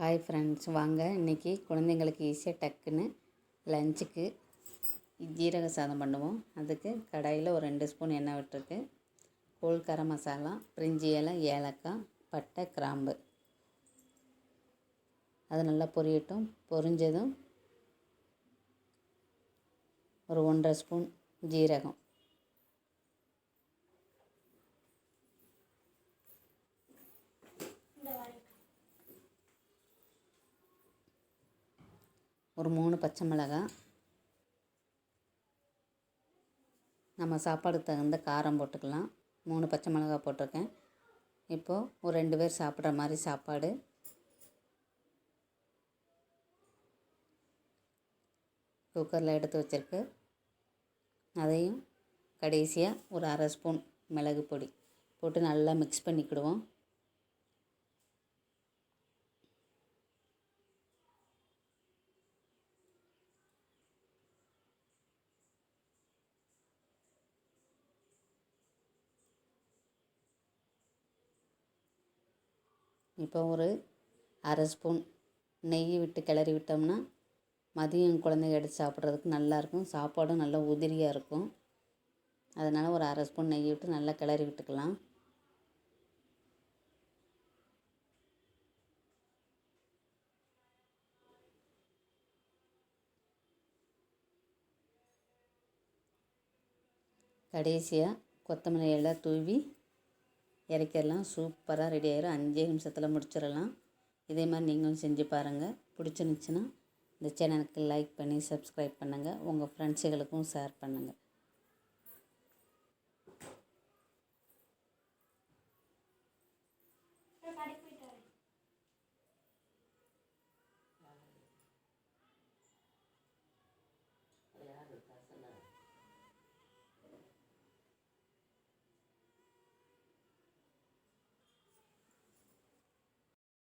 Hi friends வாங்க இன்றைக்கி குழந்தைங்களுக்கு ஈஸியாக டக்குன்னு லஞ்சுக்கு ஜீரக சாதம் பண்ணுவோம். அதுக்கு கடாயில் ஒரு ரெண்டு ஸ்பூன் எண்ணெய் விட்டுருக்கு. கோல் கரம் மசாலா பிரிஞ்சி இலை ஏலக்காய் பட்டை கிராம்பு. அது நல்லா பொரியட்டும். பொரிஞ்சதும் ஒரு ஒன்றரை ஸ்பூன் ஜீரகம். ஒரு மூணு பச்சை மிளகாய் நம்ம சாப்பாடுக்கு தகுந்த காரம் போட்டுக்கலாம். மூணு பச்சை மிளகாய் போட்டிருக்கேன். இப்போது ஒரு ரெண்டு பேர் சாப்பிட்ற மாதிரி சாப்பாடு. குக்கரில் எடுத்து வச்சுருக்கு. அதையும் கடைசியாக ஒரு அரை ஸ்பூன் மிளகு பொடி போட்டு நல்லா மிக்ஸ் பண்ணிக்கிடுவோம். இப்போ ஒரு அரை ஸ்பூன் நெய் விட்டு கிளறி விட்டோம்னா மதியம் குழந்தைங்க எடுத்து சாப்பிட்றதுக்கு நல்லாயிருக்கும். சாப்பாடும் நல்லா உதிரியாக இருக்கும். அதனால் ஒரு அரை ஸ்பூன் நெய் விட்டு நல்லா கிளறி விட்டுக்கலாம். கடைசியாக கொத்தமல்லி எல்லாம் தூவி இறக்கிடலாம். சூப்பராக ரெடி ஆகிடும் அஞ்சே நிமிஷத்தில் முடிச்சிடலாம். இதே மாதிரி நீங்களும் செஞ்சு பாருங்கள் பிடிச்சிருந்துச்சின்னா இந்த சேனலுக்கு லைக் பண்ணி சப்ஸ்கிரைப் பண்ணுங்கள் உங்கள் ஃப்ரெண்ட்ஸுகளுக்கும் ஷேர் பண்ணுங்கள்